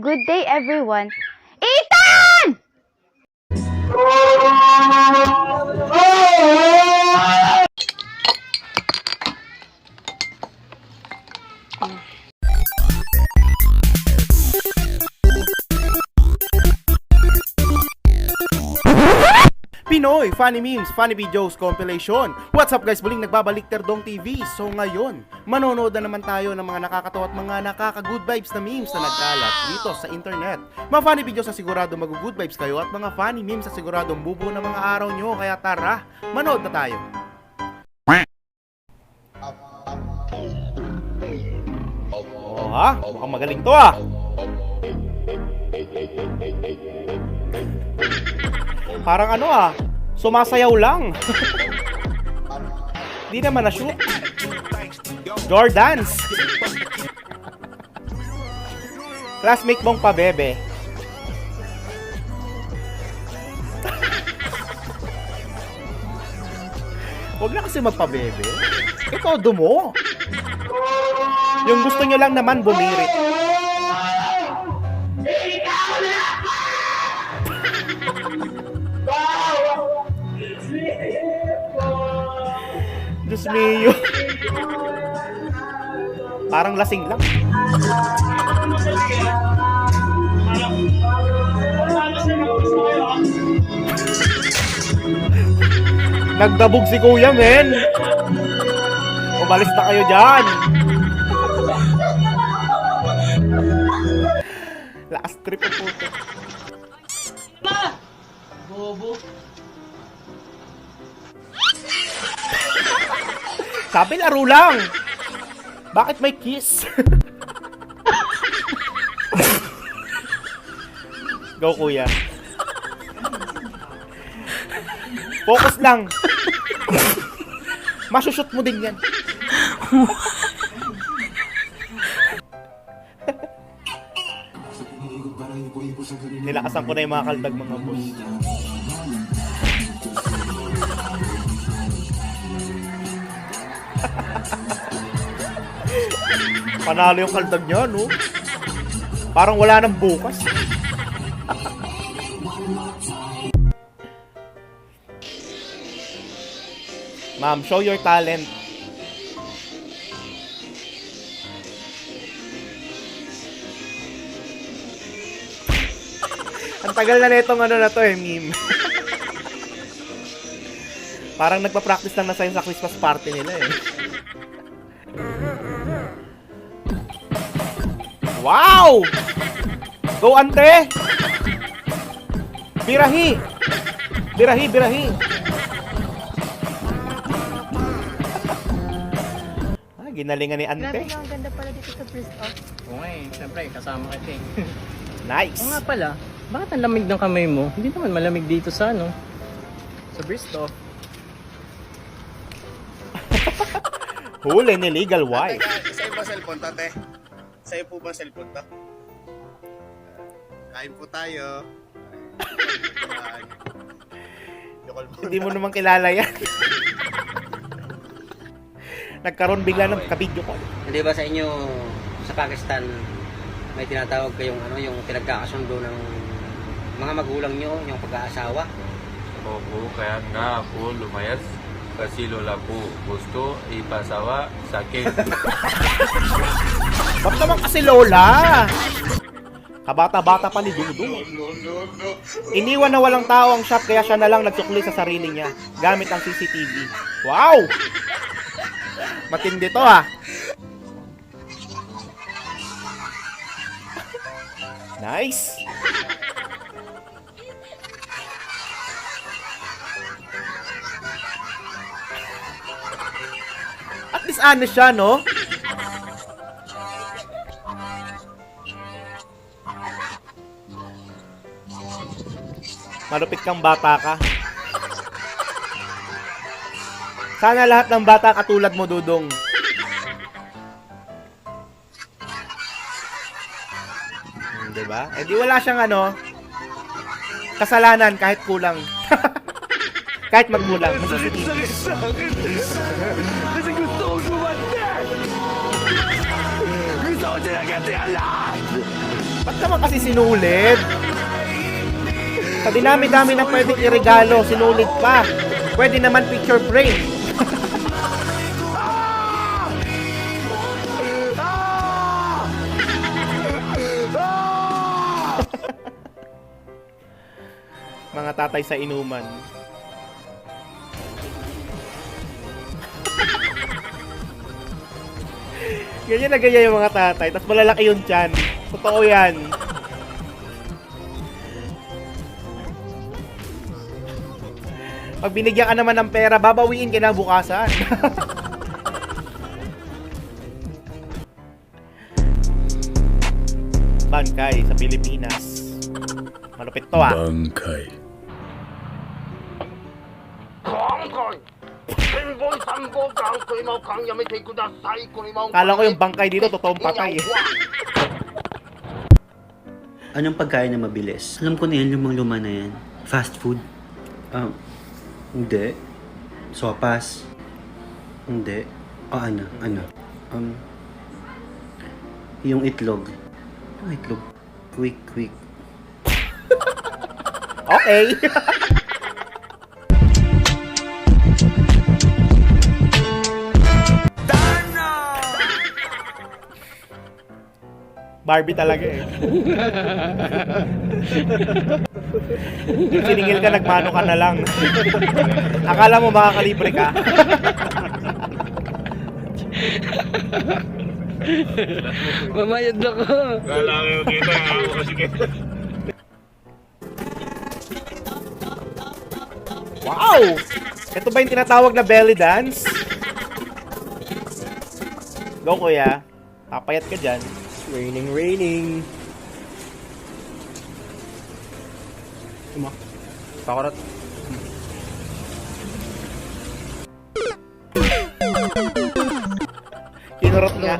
Good day, everyone. Pinoy Funny Memes, Funny Videos Compilation. What's up guys? Muling nagbabalik Terdong TV. So ngayon, manonood na naman tayo ng mga nakakatawa at mga nakaka-good vibes na memes na nagkalat dito sa internet. Mga funny videos na sigurado mag-good vibes kayo at mga funny memes na siguradong bubuo ng mga araw nyo. Kaya tara, manood na tayo. Oh ha? Mukhang magaling to ah. Parang ano ah, sumasayaw lang. Di naman na-shoot. Jordans. Classmate mong pabebe. Huwag na kasi magpabebe. Ito, dumo. Yung gusto nyo lang naman bumirit. Mio. Parang lasing lang. Nagdabog si kuya, men. Umalis na kayo dyan. Last trip po. Bobo. Sabi laro lang. Bakit may kiss? Go kuya. Focus lang. Masushoot mo din yan. Nilakasan ko na yung mga kaldag mga boss. Panalo yung kaldag niya, no? Parang wala nang bukas. Ma'am, show your talent. Ang tagal na nitong ano na to eh, meme. Parang nagpa-practice lang na sa Christmas party nila eh. Wow! Go ante! Birahi! Birahi, birahi! Ah, ginalingan ni ante. Grabe ang ganda pala dito sa Bristol. Oo nga eh, siyempre kasama ka eh. Nice! Oo nga pala, bakit ang lamig ng kamay mo? Hindi naman malamig dito sa ano? Sa Bristol. Huli ni legal wife. Sa'yo ba cellphone to, te? Sa'yo po ba cellphone to? Kain po tayo. Hindi mo naman kilala yan. Nagkaroon bigla ng kabidyo ko. Hindi ba sa inyo sa Pakistan may tinatawag kayong ano yung pinagkakasundo ng mga magulang nyo, yung pag-aasawa? Opo, kaya nga po lumayas kasi lola po gusto ipasawa sa akin. Ba't naman kasi Lola? Kabata-bata pa ni Dudong. Iniwan na walang tao ang shop kaya siya na lang nagsukli sa sarili niya gamit ang CCTV. Wow! Matindi to ah. Nice! Least honest siya, no? Malupit kang bata ka. Sana lahat ng bata katulad mo, Dudong. Hmm, diba? Eh di wala siyang ano, kasalanan kahit kulang. kahit magkulang. Kasi Ba't naman kasi sinulid? Sa dinami-dami na pwedeng iregalo, sinulid pa. Pwede naman picture frame. Mga tatay sa inuman. Ganyan na ganyan yung mga tatay. Tapos malalaki yung tiyan. Totoo yan. Pag binigyan ka naman ng pera, babawiin kinabukasan. Bangkay sa Pilipinas. Malupit to ah. Bangkay. Kala ko yung bangkay dito, totoong patay. eh. Anong pagkain na mabilis? Alam ko na yan, lumang-luma na yan. Fast food? Um, hindi. Sopas? Hindi. O ano? Ano? Um, yung itlog. Yung itlog. Quick, quick. Okay. Barbie talaga eh. Yung siningil ka, nagmano ka na lang. Akala mo makakalibre ka. Mamayad ako. Wow! Ito ba yung tinatawag na belly dance? Go kuya. Papayat ka dyan. Raining, raining. Pakurot. Kinurot nga.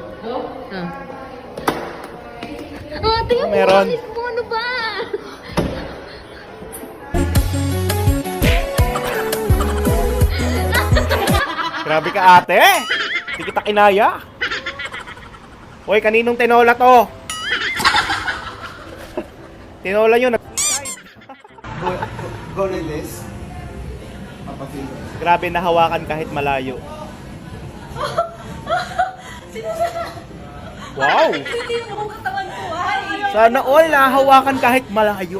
Oh, tingnan mo. Meron. mo, ano ba? Grabe ka ate. Hindi kita kinaya. Hoy, kaninong tinola to? tinola yun. Grabe nahawakan kahit malayo. Wow! Sana all nahawakan kahit malayo.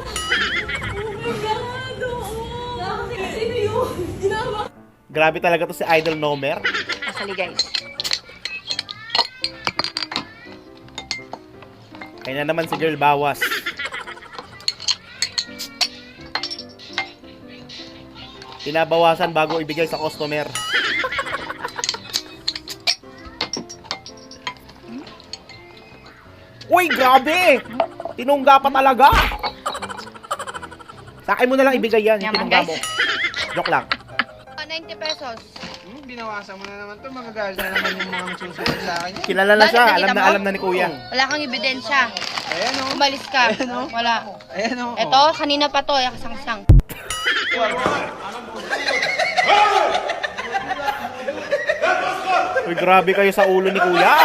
Grabe talaga to si Idol Nomer. Actually, guys. Kaya na naman si Girl Bawas. Pinabawasan bago ibigay sa customer. Uy, grabe! Tinungga pa talaga! Sa akin mo na lang ibigay yan, yung Yaman, tinungga guys. mo. Joke lang. 90 pesos. Binawasan mo na naman to. Magagalit na naman yung mga nagsusunod sa akin. Kilala na Bakit siya, nakita alam na mo? alam na ni Kuya. Wala kang ebidensya. Ayan o. Umalis ka. Wala. Ayan o. Ito, kanina pa to. Ay, kasang-sang. Uy, grabe kayo sa ulo ni Kuya.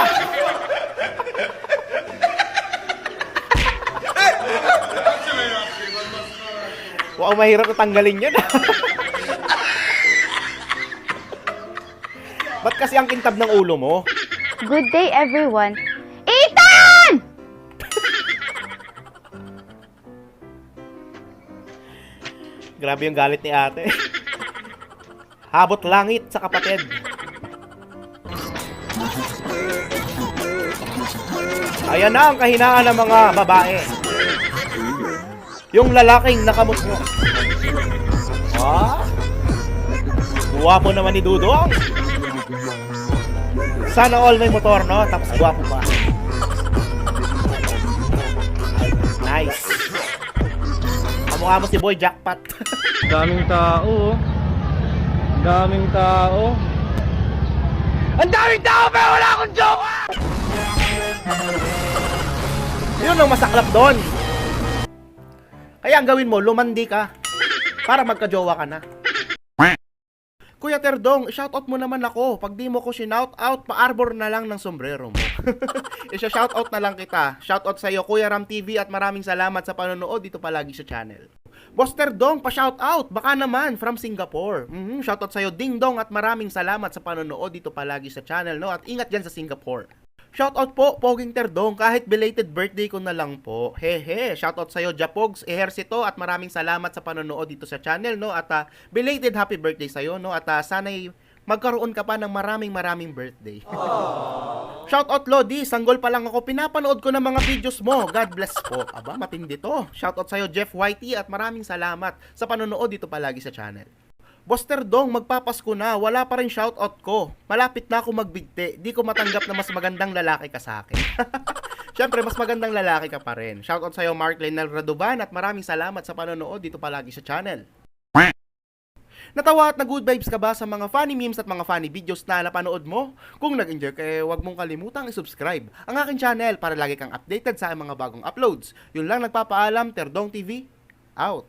Wow, mahirap na tanggalin yan. Ba't kasi ang kintab ng ulo mo? Good day, everyone. Ethan! Grabe yung galit ni ate. Habot langit sa kapatid. Ayan na ang kahinaan ng mga babae. Yung lalaking nakamot mo. Ah? Guwapo naman ni Dudong. Sana all may motor, no? Tapos guwapo pa. Nice. Kamukha mo si Boy Jackpot. Daming tao. oh. Daming tao. Ang daming tao pero wala akong jowa! Yun ang masaklap doon. Kaya ang gawin mo, lumandi ka. Para magka-jowa ka na. Kuya Terdong, shoutout mo naman ako. Pag di mo ko shinout out, pa-arbor na lang ng sombrero mo. Isya shoutout na lang kita. Shoutout sa iyo, Kuya Ram TV at maraming salamat sa panonood dito palagi sa channel. Boss Terdong, pa-shoutout. Baka naman from Singapore. Mhm, shoutout sa iyo, Ding Dong at maraming salamat sa panonood dito palagi sa channel, no? At ingat diyan sa Singapore. Shoutout po, Poging Terdong, kahit belated birthday ko na lang po. Hehe, shoutout sa'yo, Japogs, Ehersito, at maraming salamat sa panonood dito sa channel, no? At ah, belated happy birthday sa'yo, no? At ah, sana'y magkaroon ka pa ng maraming maraming birthday. Shoutout Lodi, sanggol pa lang ako, pinapanood ko ng mga videos mo. God bless po. Aba, matindi to. Shoutout sa'yo, Jeff Whitey, at maraming salamat sa panonood dito palagi sa channel. Boss Terdong, magpapasko na, wala pa rin shoutout ko. Malapit na ako magbigti, di ko matanggap na mas magandang lalaki ka sa akin. Siyempre, mas magandang lalaki ka pa rin. Shoutout sa'yo, Mark Lenel Raduban, at maraming salamat sa panonood dito palagi sa channel. Natawa at na good vibes ka ba sa mga funny memes at mga funny videos na napanood mo? Kung nag-enjoy ka, eh, huwag mong kalimutang i-subscribe ang aking channel para lagi kang updated sa mga bagong uploads. Yun lang nagpapaalam, Terdong TV, out.